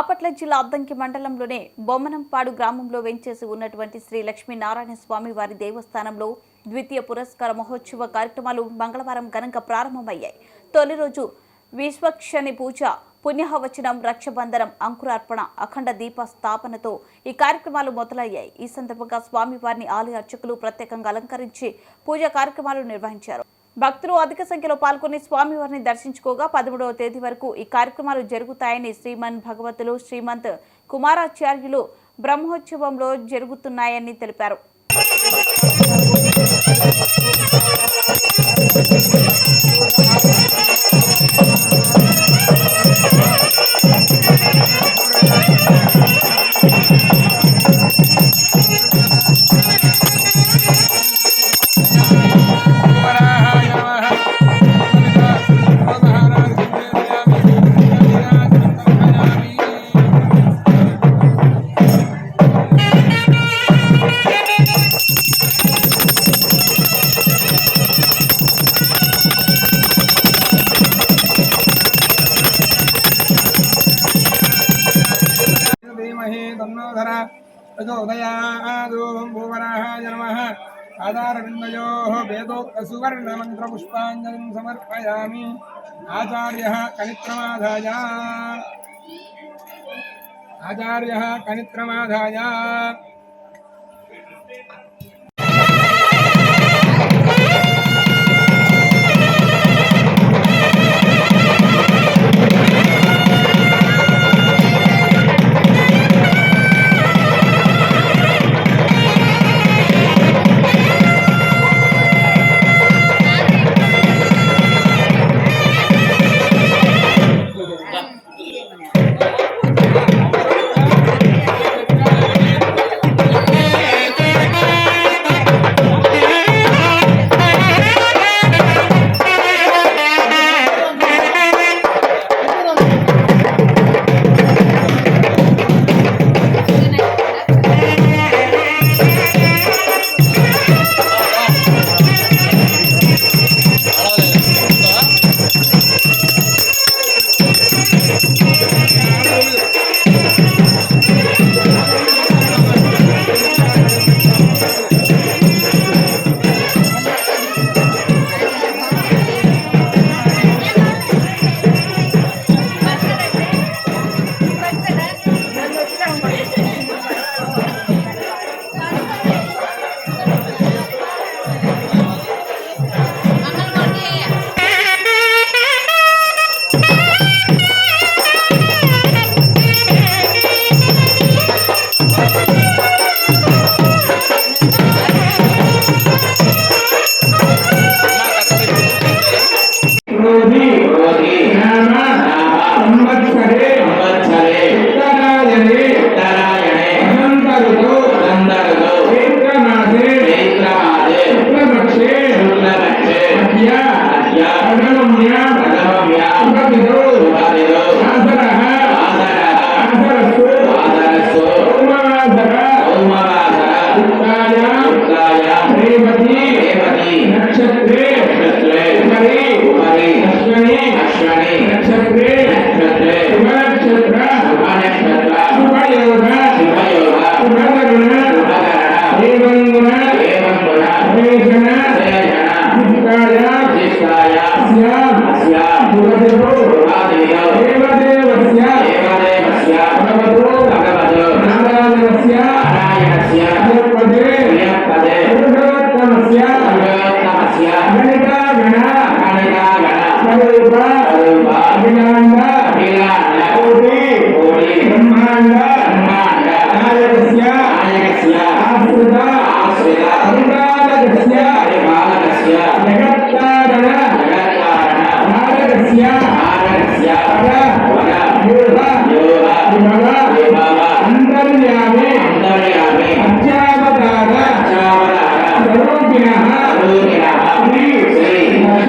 బాపట్ల జిల్లా అద్దంకి మండలంలోనే బొమ్మనంపాడు గ్రామంలో వెంచేసి ఉన్నటువంటి శ్రీ లక్ష్మీనారాయణ స్వామి వారి దేవస్థానంలో ద్వితీయ పురస్కార మహోత్సవ కార్యక్రమాలు మంగళవారం ఘనంగా ప్రారంభమయ్యాయి. తొలి రోజు విశ్వక్షని పూజ పుణ్యహవచనం రక్షబంధనం అంకురార్పణ అఖండ దీప స్థాపనతో ఈ కార్యక్రమాలు మొదలయ్యాయి. ఈ సందర్భంగా స్వామివారిని ఆలయ అర్చకులు ప్రత్యేకంగా అలంకరించి పూజా కార్యక్రమాలు నిర్వహించారు. భక్తులు అధిక సంఖ్యలో పాల్గొని స్వామివారిని దర్శించుకోగా పదమూడవ తేదీ వరకు ఈ కార్యక్రమాలు జరుగుతాయని శ్రీమన్ భగవతులు శ్రీమంత్ కుమారాచార్యులు బ్రహ్మోత్సవంలో జరుగుతున్నాయని తెలిపారు. ఉదయాదోం భూవరాయ నమ ఆధారవిందయో వేదోక్త సువర్ణ మంత్రపుష్పాంజలిం సమర్పయామి ఆచార్య కనిత్రమాధాయ ఆచార్య కనిత్రమాధాయ విశిష్టాయ అస్య అస్య శుభదిదో శుభాదిదో దేవదేవస్య దేవదేవస్య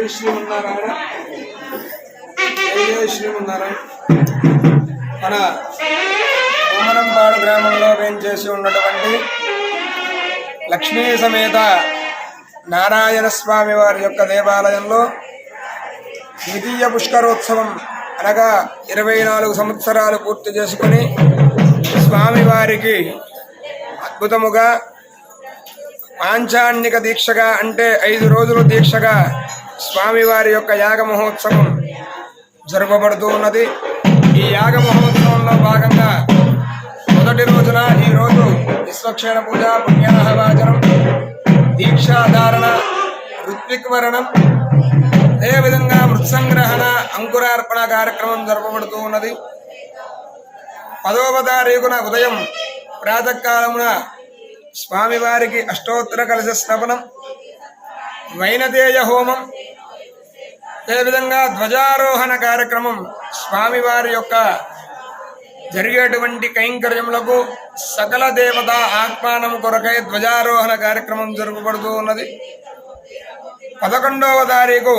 జై శ్రీమన్నారాయణ జై శ్రీమన్నారాయణ మన కోమరంపాడు గ్రామంలో చేసి ఉన్నటువంటి లక్ష్మీ సమేత నారాయణ స్వామి వారి యొక్క దేవాలయంలో ద్వితీయ పుష్కరోత్సవం అనగా ఇరవై నాలుగు సంవత్సరాలు పూర్తి చేసుకుని స్వామివారికి అద్భుతముగా పాంచాన్నిక దీక్షగా అంటే ఐదు రోజులు దీక్షగా స్వామివారి యొక్క యాగ మహోత్సవం జరపబడుతూ ఉన్నది. ఈ యాగ మహోత్సవంలో భాగంగా మొదటి రోజున ఈ రోజు విశ్వక్షేణ పూజ పుణ్యాహవాచనం దీక్షాధారణ ఋత్విక్వరణం అదేవిధంగా మృత్సంగ్రహణ అంకురార్పణ కార్యక్రమం జరపబడుతూ ఉన్నది. పదవ తారీఖున ఉదయం ప్రాతకాలమున స్వామివారికి అష్టోత్తర కలశ స్థాపనం వైనదేయ హోమం అదేవిధంగా ధ్వజారోహణ కార్యక్రమం స్వామివారి యొక్క జరిగేటువంటి కైంకర్యములకు సకల దేవత ఆహ్వానం కొరకై ధ్వజారోహణ కార్యక్రమం జరుపబడుతూ ఉన్నది. పదకొండవ తారీఖు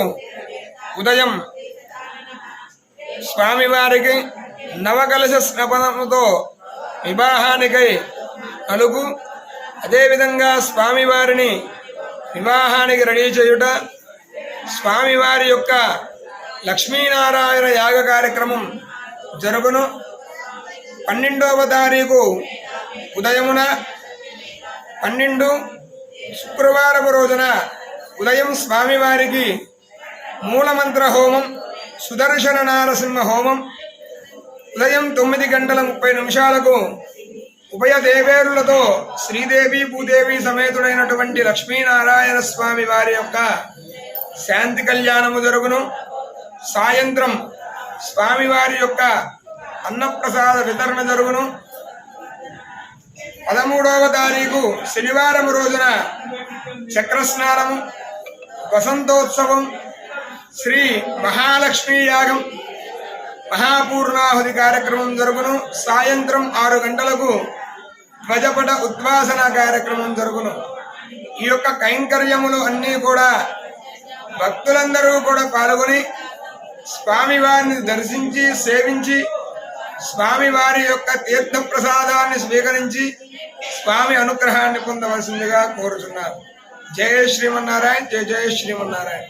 ఉదయం స్వామివారికి నవకలశ స్నపనముతో వివాహానికై కలుగు. అదేవిధంగా స్వామివారిని వివాహానికి రెడీ చేయుట స్వామివారి యొక్క లక్ష్మీనారాయణ యాగ కార్యక్రమం జరుగును. పన్నెండవ తారీఖు ఉదయమున పన్నెండు శుక్రవారపు రోజున ఉదయం స్వామివారికి మూలమంత్ర హోమం సుదర్శన నారసింహ హోమం. ఉదయం తొమ్మిది గంటల ముప్పై నిమిషాలకు ఉభయ దేవేరులతో శ్రీదేవి భూదేవి సమేతుడైనటువంటి లక్ష్మీనారాయణ స్వామి వారి యొక్క శాంతి కళ్యాణము జరుగును. సాయంత్రం స్వామివారి యొక్క అన్నప్రసాద వితరణ జరుగును. పదమూడవ తారీఖు శనివారం రోజున చక్రస్నానము వసంతోత్సవం శ్రీ మహాలక్ష్మీ యాగం మహాపూర్ణాహుతి కార్యక్రమం జరుగును. సాయంత్రం ఆరు గంటలకు ధ్వజపట ఉద్వాసన కార్యక్రమం జరుగును. ఈ యొక్క కైంకర్యములు అన్నీ కూడా భక్తులందరూ కూడా పాల్గొని స్వామివారిని దర్శించి సేవించి స్వామివారి యొక్క తీర్థ ప్రసాదాన్ని స్వీకరించి స్వామి అనుగ్రహాన్ని పొందవలసిందిగా కోరుచున్నారు జయ శ్రీమన్నారాయణ జయ జయ శ్రీమన్నారాయణ.